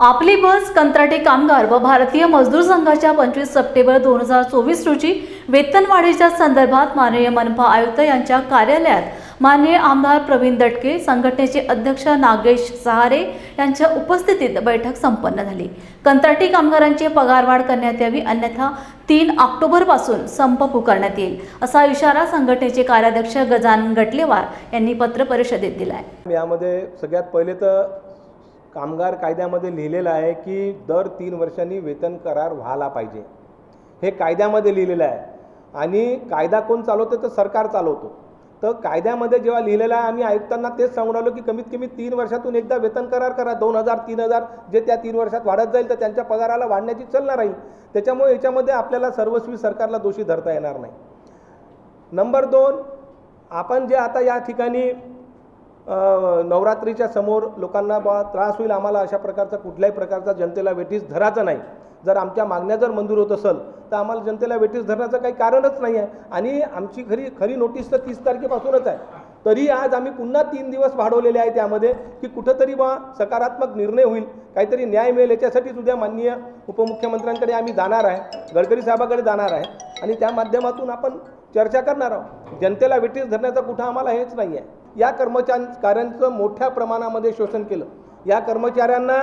आपली बस कंत्राटी कामगार व भारतीय मजदूर संघाच्या पंचवीस सप्टेंबर दोन हजार चोवीस रोजी वेतनवाढीच्या संदर्भात माननीय मनपा आयुक्त यांच्या कार्यालयात माननीय आमदार प्रवीण दटके संघटनेचे अध्यक्ष नागेश सहारे यांच्या उपस्थितीत बैठक संपन्न झाली. कंत्राटी कामगारांची पगारवाढ करण्यात यावी अन्यथा तीन ऑक्टोबरपासून संप पुकारण्यात येईल असा इशारा संघटनेचे कार्याध्यक्ष गजानन गटलेवार यांनी पत्रपरिषदेत दिला आहे यामध्ये सगळ्यात पहिले तर कामगार कायद्यामध्ये लिहिलेलं आहे की दर तीन वर्षांनी वेतन करार व्हायला पाहिजे. हे कायद्यामध्ये लिहिलेलं आहे. आणि कायदा कोण चालवतं तर सरकार चालवतो. तर कायद्यामध्ये जेव्हा लिहिलेलं आहे आम्ही आयुक्तांना तेच सांगून आलो की कमीत कमी तीन वर्षातून एकदा वेतन करार करा. दोन हजार तीन हजार जे त्या तीन वर्षात वाढत जाईल तर त्यांच्या पगाराला वाढण्याची चलना राहील. त्याच्यामुळे याच्यामध्ये आपल्याला सर्वस्वी सरकारला दोषी धरता येणार नाही. नंबर दोन आपण जे आता या ठिकाणी नवरात्रीच्या समोर लोकांना बा त्रास होईल आम्हाला अशा प्रकारचा कुठल्याही प्रकारचा जनतेला वेठीस धरायचं नाही. जर आमच्या मागण्या जर मंजूर होत असेल तर आम्हाला जनतेला वेठीस धरण्याचं काही कारणच नाही आहे. आणि आमची खरी खरी नोटीस तर तीस तारखेपासूनच आहे. तरी आज आम्ही पुन्हा तीन दिवस वाढवलेले आहे त्यामध्ये की कुठंतरी बा सकारात्मक निर्णय होईल. काहीतरी न्याय मिळेल याच्यासाठीच उद्या माननीय उपमुख्यमंत्र्यांकडे आम्ही जाणार आहे. गडकरी साहेबाकडे जाणार आहे. आणि त्या माध्यमातून आपण चर्चा करणार आहोत. जनतेला वेठीस धरण्याचं कुठं आम्हाला हेच नाही आहे या कर्मचाऱ्यांचं मोठ्या प्रमाणामध्ये शोषण केलं. या कर्मचाऱ्यांना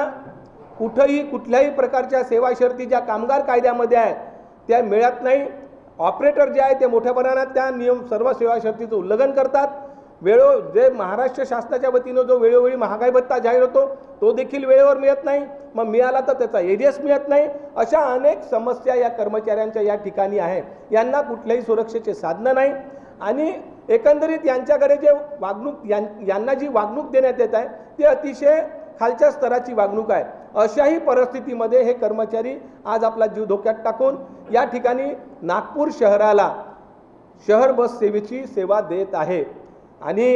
कुठंही कुठल्याही प्रकारच्या सेवा शर्ती ज्या कामगार कायद्यामध्ये आहेत त्या मिळत नाही. ऑपरेटर जे आहे ते मोठ्या प्रमाणात त्या नियम सर्व सेवा शर्तीचं उल्लंघन करतात. वेळो जे महाराष्ट्र शासनाच्या वतीनं जो वेळोवेळी महागाई भत्ता जाहीर होतो तो देखील वेळेवर मिळत नाही. मग मिळाला तर त्याचा एरियस मिळत नाही. अशा अनेक समस्या या कर्मचाऱ्यांच्या या ठिकाणी आहे यांना कुठल्याही सुरक्षेचे साधनं नाही. आणि एकंदरीत यांच्याकडे जे वागणूक यां यांना जी वागणूक देण्यात येत आहे ती अतिशय खालच्या स्तराची वागणूक आहे. अशाही परिस्थितीमध्ये हे कर्मचारी आज आपला जीव धोक्यात टाकून या ठिकाणी नागपूर शहराला शहर बस सेवेची सेवा देत आहे. आणि